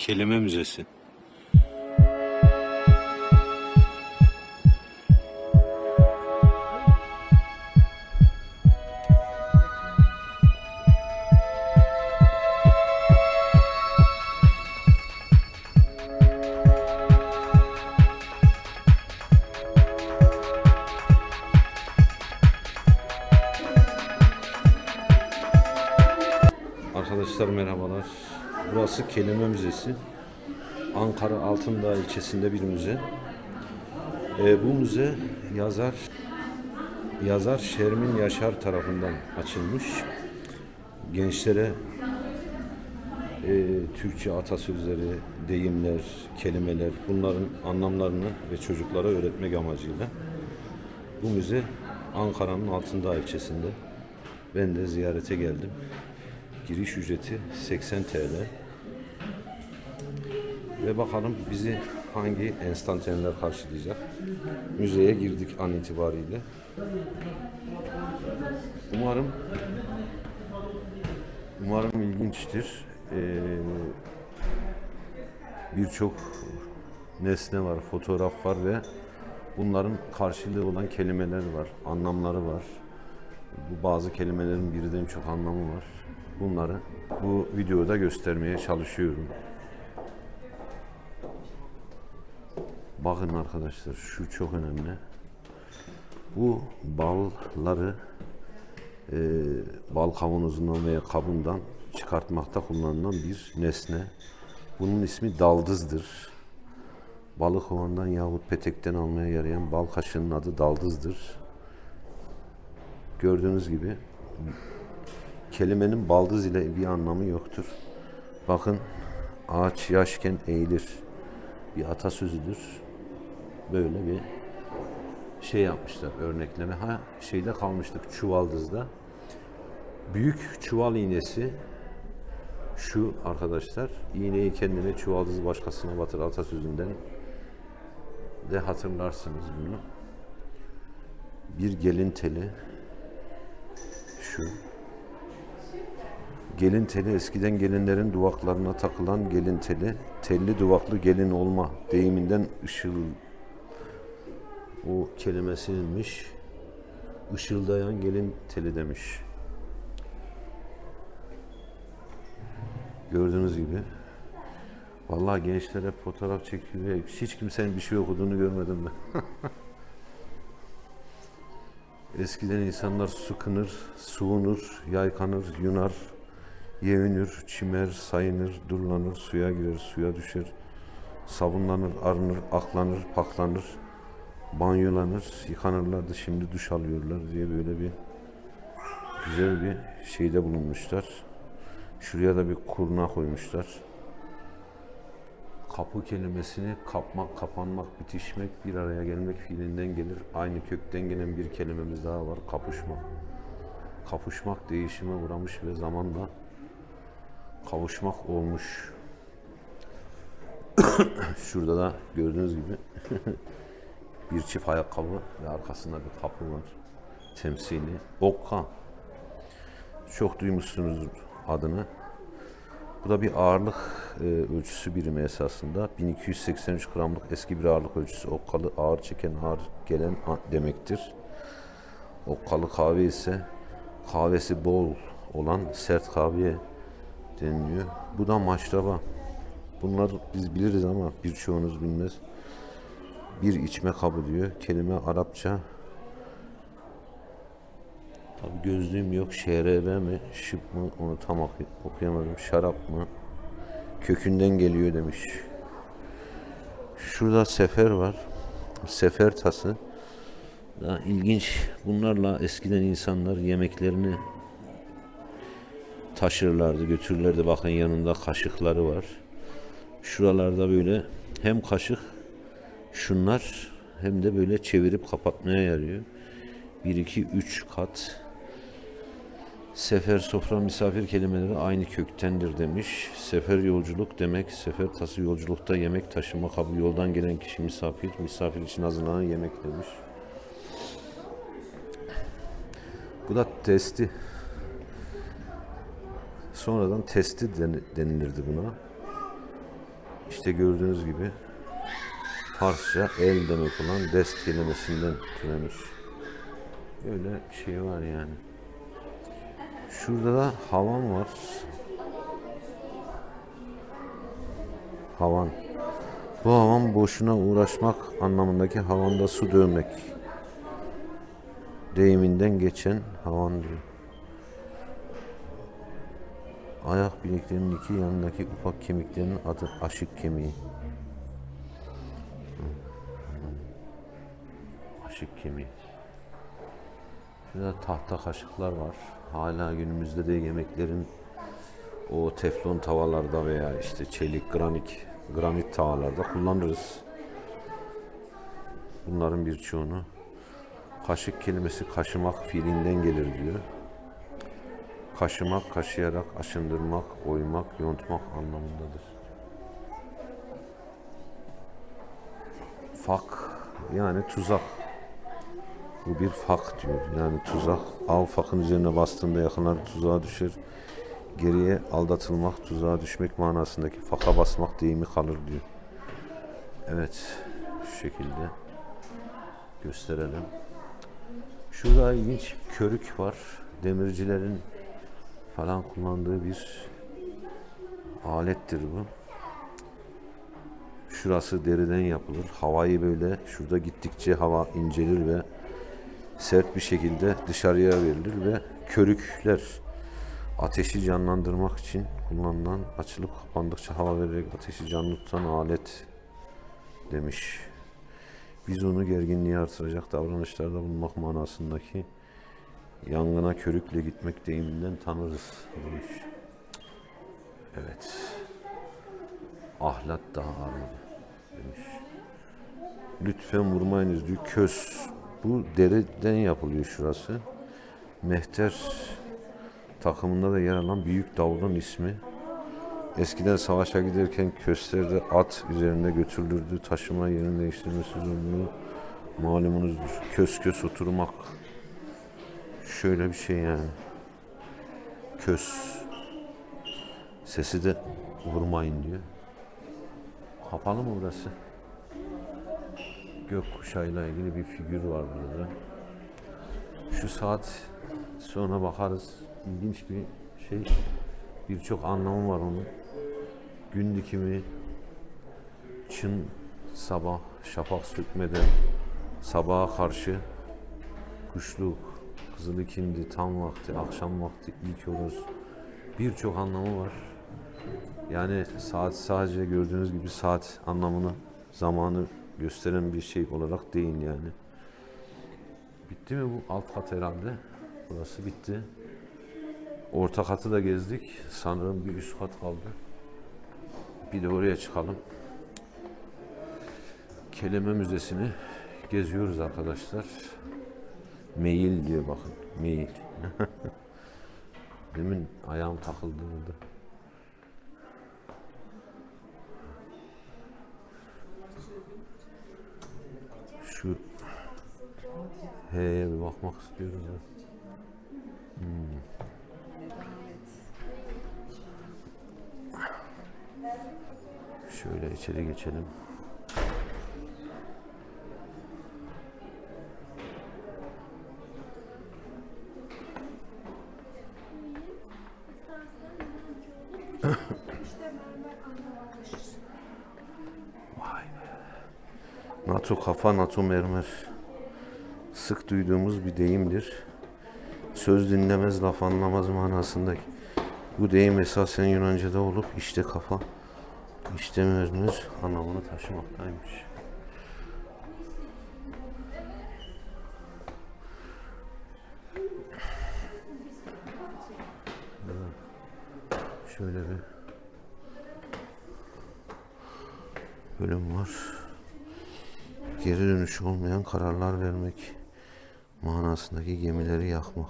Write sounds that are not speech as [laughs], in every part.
Kelime Müzesi. Burası Kelime Müzesi. Ankara Altındağ ilçesinde bir müze. Ee, bu müze yazar yazar Şermin Yaşar tarafından açılmış. Gençlere e, Türkçe atasözleri, deyimler, kelimeler bunların anlamlarını ve çocuklara öğretmek amacıyla. Bu müze Ankara'nın Altındağ ilçesinde. Ben de ziyarete geldim. Giriş ücreti 80 TL. Ve bakalım bizi hangi enstantaneler karşılayacak. Müzeye girdik an itibariyle. Umarım umarım ilginçtir. Ee, Birçok nesne var, fotoğraf var ve bunların karşılığı olan kelimeler var, anlamları var. Bu bazı kelimelerin birden çok anlamı var. Bunları bu videoda göstermeye çalışıyorum. Bakın arkadaşlar şu çok önemli. Bu balları e, bal kavanozundan veya kabından çıkartmakta kullanılan bir nesne. Bunun ismi daldızdır. Balık kovandan yahut petekten almaya yarayan bal kaşığının adı daldızdır. Gördüğünüz gibi kelimenin baldız ile bir anlamı yoktur. Bakın ağaç yaşken eğilir. Bir atasözüdür. Böyle bir şey yapmışlar örnekleme. Ha şeyde kalmıştık çuvaldızda. Büyük çuval iğnesi şu arkadaşlar. iğneyi kendine çuvaldızı başkasına batır atasözünden de hatırlarsınız bunu. Bir gelin teli şu Gelin teli eskiden gelinlerin duvaklarına takılan gelin teli, telli duvaklı gelin olma deyiminden ışıl o kelimesininmiş. Işıldayan gelin teli demiş. Gördüğünüz gibi. Vallahi gençler hep fotoğraf çekiyor. Hiç kimsenin bir şey okuduğunu görmedim ben. [laughs] Eskiden insanlar sıkınır, suğunur, yaykanır, yunar, Yevünür, çimer, sayınır, durlanır, suya girer, suya düşer. Sabunlanır, arınır, aklanır, paklanır. Banyolanır, yıkanırlardı, şimdi duş alıyorlar diye böyle bir güzel bir şeyde bulunmuşlar. Şuraya da bir kurna koymuşlar. Kapı kelimesini kapmak, kapanmak, bitişmek, bir araya gelmek fiilinden gelir. Aynı kökten gelen bir kelimemiz daha var, kapışmak. Kapışmak değişime uğramış ve zamanla kavuşmak olmuş. [coughs] Şurada da gördüğünüz gibi [laughs] bir çift ayakkabı ve arkasında bir kapı var. Temsili. Okka. Çok duymuşsunuz adını. Bu da bir ağırlık e, ölçüsü birimi esasında. 1283 gramlık eski bir ağırlık ölçüsü. Okkalı ağır çeken ağır gelen demektir. Okkalı kahve ise kahvesi bol olan sert kahveye deniliyor. Bu da maşraba. Bunlar biz biliriz ama birçoğunuz bilmez. Bir içme kabı diyor. Kelime Arapça. Tabi gözlüğüm yok. ŞRB mi? Şıp mı? Onu tam oku- okuyamadım. Şarap mı? Kökünden geliyor demiş. Şurada sefer var. Sefer tası. Daha ilginç. Bunlarla eskiden insanlar yemeklerini taşırlardı, götürürlerdi. Bakın yanında kaşıkları var. Şuralarda böyle hem kaşık şunlar hem de böyle çevirip kapatmaya yarıyor. 1 2 3 kat Sefer sofra misafir kelimeleri aynı köktendir demiş. Sefer yolculuk demek. Sefer tası yolculukta yemek taşıma kabı yoldan gelen kişi misafir. Misafir için hazırlanan yemek demiş. Bu da testi. Sonradan testi den- denilirdi buna. işte gördüğünüz gibi Farsça el demek olan dest kelimesinden türemiş. Öyle bir şey var yani. Şurada da havan var. Havan. Bu havan boşuna uğraşmak anlamındaki havanda su dövmek. Deyiminden geçen havan diyor. Ayak bileklerinin iki yanındaki ufak kemiklerin adı aşık kemiği. Aşık kemiği. Şurada tahta kaşıklar var. Hala günümüzde de yemeklerin o teflon tavalarda veya işte çelik, granit, granit tavalarda kullanırız. Bunların birçoğunu kaşık kelimesi kaşımak fiilinden gelir diyor. Kaşımak, kaşıyarak, aşındırmak, oymak, yontmak anlamındadır. Fak yani tuzak. Bu bir fak diyor. Yani tuzak. Av fakın üzerine bastığında yakınları tuzağa düşer. Geriye aldatılmak, tuzağa düşmek manasındaki faka basmak deyimi kalır diyor. Evet. Şu şekilde gösterelim. Şurada ilginç körük var. Demircilerin falan kullandığı bir alettir bu. Şurası deriden yapılır. Havayı böyle şurada gittikçe hava incelir ve sert bir şekilde dışarıya verilir ve körükler ateşi canlandırmak için kullanılan açılıp kapandıkça hava vererek ateşi canlı tutan alet demiş. Biz onu gerginliği artıracak davranışlarda bulunmak manasındaki yangına körükle gitmek deyiminden tanırız demiş. Evet. Ahlat daha ağır demiş. Lütfen vurmayınız diyor. Köz. Bu deriden yapılıyor şurası. Mehter takımında da yer alan büyük davulun ismi. Eskiden savaşa giderken köslerde at üzerinde götürülürdü. Taşıma yerini değiştirmesi zorunlu malumunuzdur. Kös kös oturmak. Şöyle bir şey yani. Kös. Sesi de vurmayın diyor. Kapalı mı burası? Gökkuşağıyla ilgili bir figür var burada. Şu saat sonra bakarız. İlginç bir şey. Birçok anlamı var onun. Gün dikimi, çın sabah, şafak sökmeden, sabaha karşı, kuşluk, kızıl ikindi, tam vakti, akşam vakti, ilk horoz. Birçok anlamı var. Yani saat sadece gördüğünüz gibi saat anlamını, zamanı gösteren bir şey olarak değil yani. Bitti mi bu alt kat herhalde? Burası bitti. Orta katı da gezdik. Sanırım bir üst kat kaldı. Bir de oraya çıkalım. Kelime Müzesi'ni geziyoruz arkadaşlar. Mail diyor bakın. Mail. [laughs] Demin ayağım takıldı burada. H'ye bir bakmak istiyorum ya. Hmm. Şöyle içeri geçelim. Vay be. NATO kafa, NATO mermer. Sık duyduğumuz bir deyimdir. Söz dinlemez, laf anlamaz manasındaki. Bu deyim esasen Yunanca'da olup işte kafa, işte mermer anlamını taşımaktaymış. Şöyle bir bölüm var. Geri dönüşü olmayan kararlar vermek manasındaki gemileri yakmak.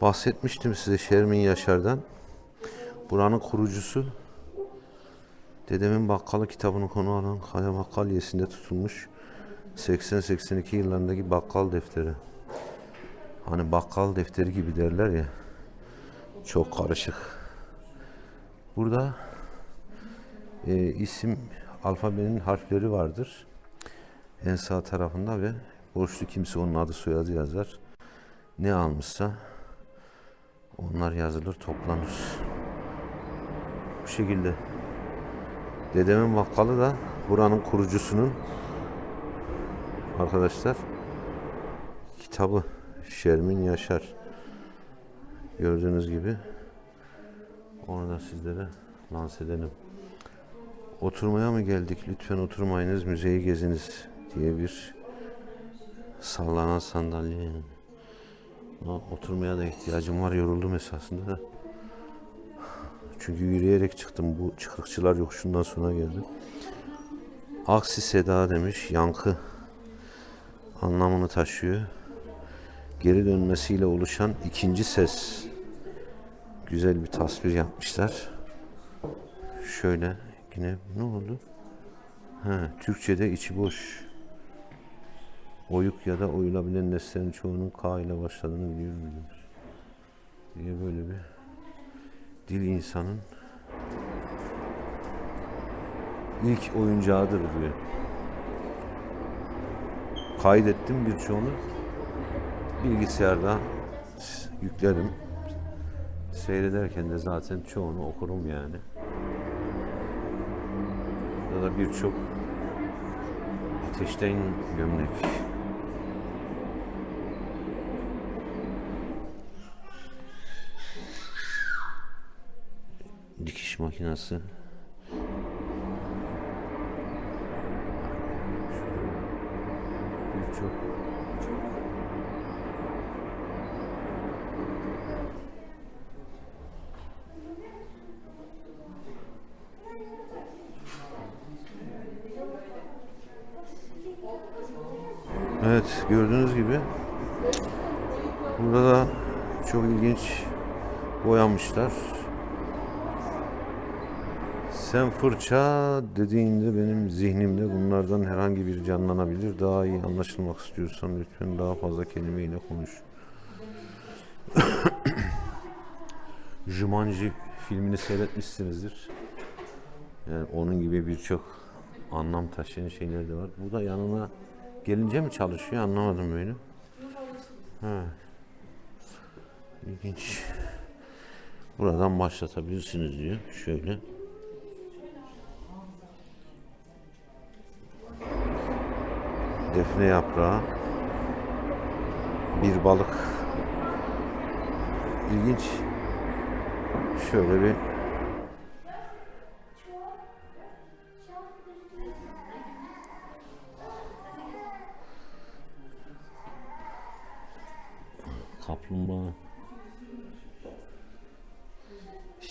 Bahsetmiştim size Şermin Yaşar'dan. Buranın kurucusu Dedemin Bakkalı kitabını konu alan Kaya Bakkalyesi'nde tutulmuş 80-82 yıllarındaki bakkal defteri. Hani bakkal defteri gibi derler ya. Çok karışık. Burada e, isim alfabenin harfleri vardır. En sağ tarafında ve borçlu kimse onun adı soyadı yazar. Ne almışsa onlar yazılır, toplanır. Bu şekilde. Dedemin bakkalı da buranın kurucusunun arkadaşlar kitabı Şermin Yaşar. Gördüğünüz gibi onu da sizlere lanse edelim. Oturmaya mı geldik? Lütfen oturmayınız, müzeyi geziniz diye bir sallanan sandalye. Ha, Oturmaya da ihtiyacım var. Yoruldum esasında da. Çünkü yürüyerek çıktım. Bu çıkrıkçılar yokuşundan sonra geldim. Aksi seda demiş. Yankı anlamını taşıyor. Geri dönmesiyle oluşan ikinci ses. Güzel bir tasvir yapmışlar. Şöyle yine ne oldu? Ha, Türkçe'de içi boş. Oyuk ya da oyulabilen nesnelerin çoğunun K ile başladığını biliyorum demiş. Diye böyle bir dil insanın ilk oyuncağıdır diyor. Kaydettim birçoğunu. Bilgisayarda yüklerim. Seyrederken de zaten çoğunu okurum yani. Burada da birçok ateşten gömlek. Dikiş makinesi. Birçok Evet gördüğünüz gibi burada da çok ilginç boyamışlar. Sen fırça dediğinde benim zihnimde bunlardan herhangi biri canlanabilir. Daha iyi anlaşılmak istiyorsan lütfen daha fazla kelimeyle konuş. [coughs] Jumanji filmini seyretmişsinizdir. Yani onun gibi birçok anlam taşıyan şeyler de var. Bu da yanına gelince mi çalışıyor anlamadım böyle. Ha. İlginç. Buradan başlatabilirsiniz diyor. Şöyle. Defne yaprağı. Bir balık. İlginç. Şöyle bir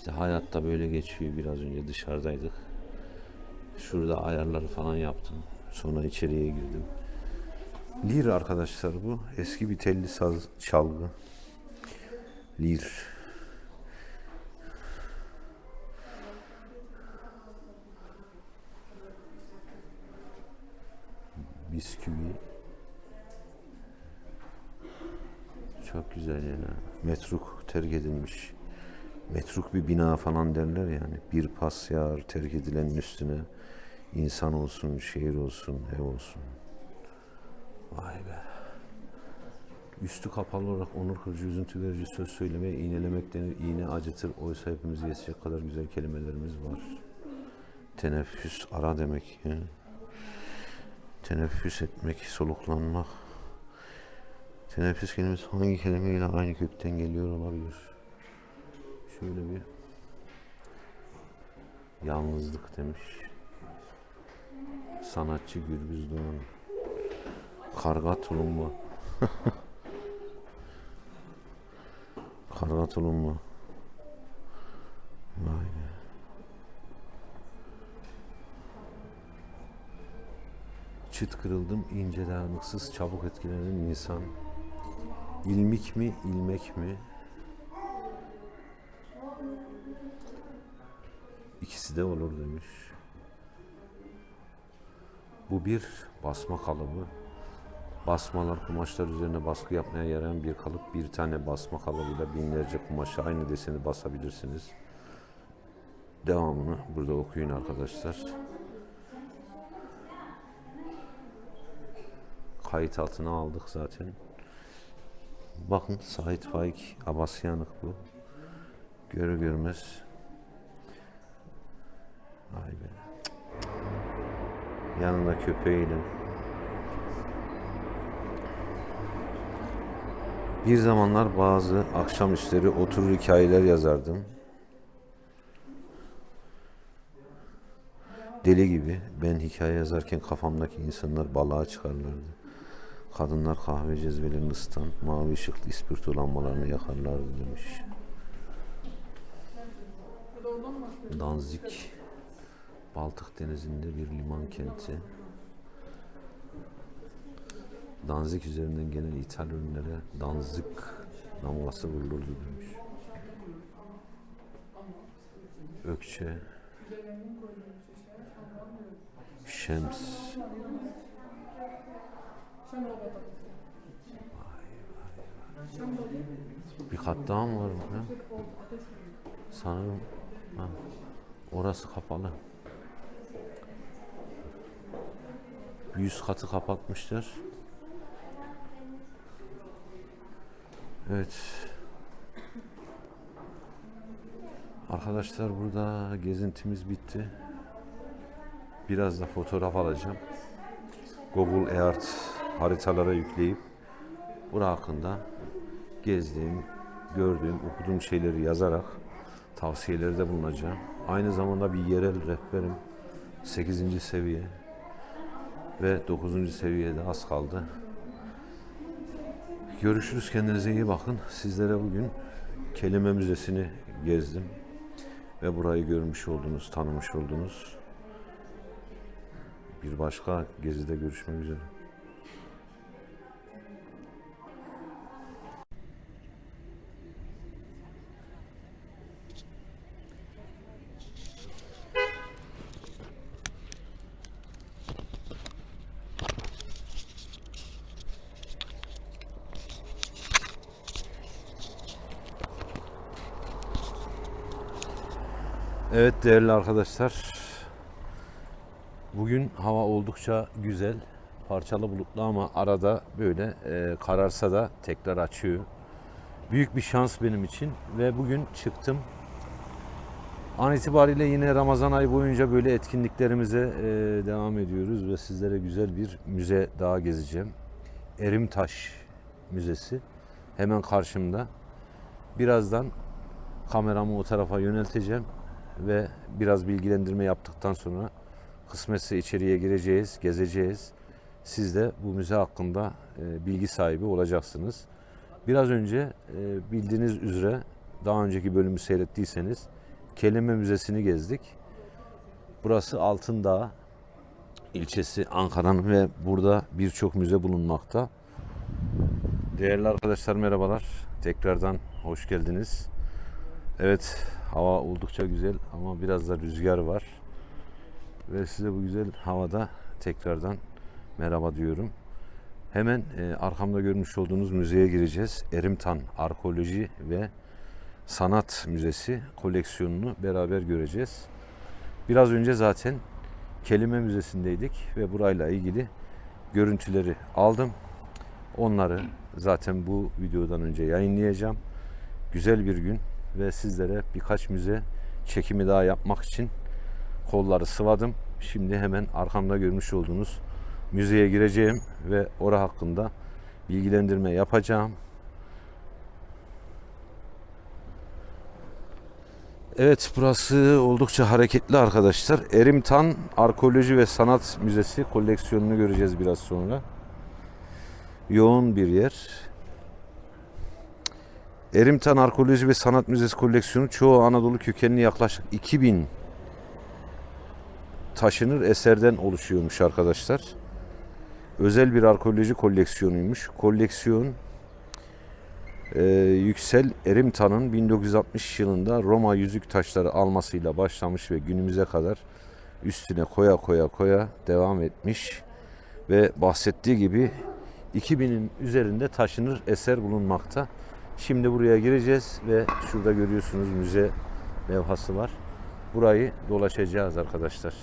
İşte hayatta böyle geçiyor. Biraz önce dışarıdaydık. Şurada ayarları falan yaptım. Sonra içeriye girdim. Lir arkadaşlar bu. Eski bir telli saz çalgı. Lir. Bisküvi. Çok güzel yani. Metruk terk edilmiş. Metruk bir bina falan derler yani. Bir pas yağar terk edilenin üstüne. İnsan olsun, şehir olsun, ev olsun. Vay be. Üstü kapalı olarak onur kırıcı, üzüntü verici söz söylemeye iğnelemek denir. İğne acıtır. Oysa hepimize yetecek kadar güzel kelimelerimiz var. Teneffüs ara demek. ya. Teneffüs etmek, soluklanmak. Teneffüs kelimesi hangi kelimeyle aynı kökten geliyor olabilir? Şöyle bir yalnızlık demiş. Sanatçı Gürbüz Doğan. Karga tulumba. [laughs] Karga tulumba. Vay be. Çıt kırıldım ince dayanıksız çabuk etkilenen insan. İlmik mi ilmek mi? De olur demiş. Bu bir basma kalıbı. Basmalar, kumaşlar üzerine baskı yapmaya yarayan bir kalıp. Bir tane basma kalıbıyla binlerce kumaşa aynı deseni basabilirsiniz. Devamını burada okuyun arkadaşlar. Kayıt altına aldık zaten. Bakın Sait Faik Abasyanık bu. Görü görmez. Vay be. Yanında köpeğiyle. Bir zamanlar bazı akşamüstleri oturur hikayeler yazardım. Deli gibi ben hikaye yazarken kafamdaki insanlar balığa çıkarlardı. Kadınlar kahve cezvelerini ısıtan mavi ışıklı ispirto lambalarını yakarlardı demiş. Danzig, Baltık Denizi'nde bir liman kenti. Danzig üzerinden gelen ithal ürünlere Danzig damgası vurulurdu demiş. Ökçe, Şems, bir kat daha mı var burada? Sanırım ha, orası kapalı. Bir Yüz katı kapatmışlar. Evet. Arkadaşlar burada gezintimiz bitti. Biraz da fotoğraf alacağım. Google Earth haritalara yükleyip bura hakkında gezdiğim, gördüğüm, okuduğum şeyleri yazarak tavsiyelerde bulunacağım. Aynı zamanda bir yerel rehberim. 8. seviye ve 9. seviyede az kaldı. Görüşürüz. Kendinize iyi bakın. Sizlere bugün Kelime Müzesi'ni gezdim. Ve burayı görmüş oldunuz, tanımış oldunuz. Bir başka gezide görüşmek üzere. Evet değerli arkadaşlar. Bugün hava oldukça güzel. Parçalı bulutlu ama arada böyle e, kararsa da tekrar açıyor. Büyük bir şans benim için ve bugün çıktım. An itibariyle yine Ramazan ayı boyunca böyle etkinliklerimize e, devam ediyoruz ve sizlere güzel bir müze daha gezeceğim. Erimtaş Müzesi hemen karşımda. Birazdan kameramı o tarafa yönelteceğim ve biraz bilgilendirme yaptıktan sonra kısmetse içeriye gireceğiz, gezeceğiz. Siz de bu müze hakkında e, bilgi sahibi olacaksınız. Biraz önce e, bildiğiniz üzere daha önceki bölümü seyrettiyseniz Kelime Müzesi'ni gezdik. Burası Altındağ ilçesi Ankara'nın ve burada birçok müze bulunmakta. Değerli arkadaşlar merhabalar. Tekrardan hoş geldiniz. Evet hava oldukça güzel ama biraz da rüzgar var. Ve size bu güzel havada tekrardan merhaba diyorum. Hemen e, arkamda görmüş olduğunuz müzeye gireceğiz. Erimtan Arkeoloji ve Sanat Müzesi koleksiyonunu beraber göreceğiz. Biraz önce zaten Kelime Müzesi'ndeydik ve burayla ilgili görüntüleri aldım. Onları zaten bu videodan önce yayınlayacağım. Güzel bir gün ve sizlere birkaç müze çekimi daha yapmak için kolları sıvadım. Şimdi hemen arkamda görmüş olduğunuz müzeye gireceğim ve ora hakkında bilgilendirme yapacağım. Evet burası oldukça hareketli arkadaşlar. Erimtan Arkeoloji ve Sanat Müzesi koleksiyonunu göreceğiz biraz sonra. Yoğun bir yer. Erimtan Arkeoloji ve Sanat Müzesi koleksiyonu çoğu Anadolu kökenli yaklaşık 2000 taşınır eserden oluşuyormuş arkadaşlar. Özel bir arkeoloji koleksiyonuymuş. Koleksiyon e, Yüksel Erimtan'ın 1960 yılında Roma yüzük taşları almasıyla başlamış ve günümüze kadar üstüne koya koya koya devam etmiş ve bahsettiği gibi 2000'in üzerinde taşınır eser bulunmakta. Şimdi buraya gireceğiz ve şurada görüyorsunuz müze levhası var. Burayı dolaşacağız arkadaşlar.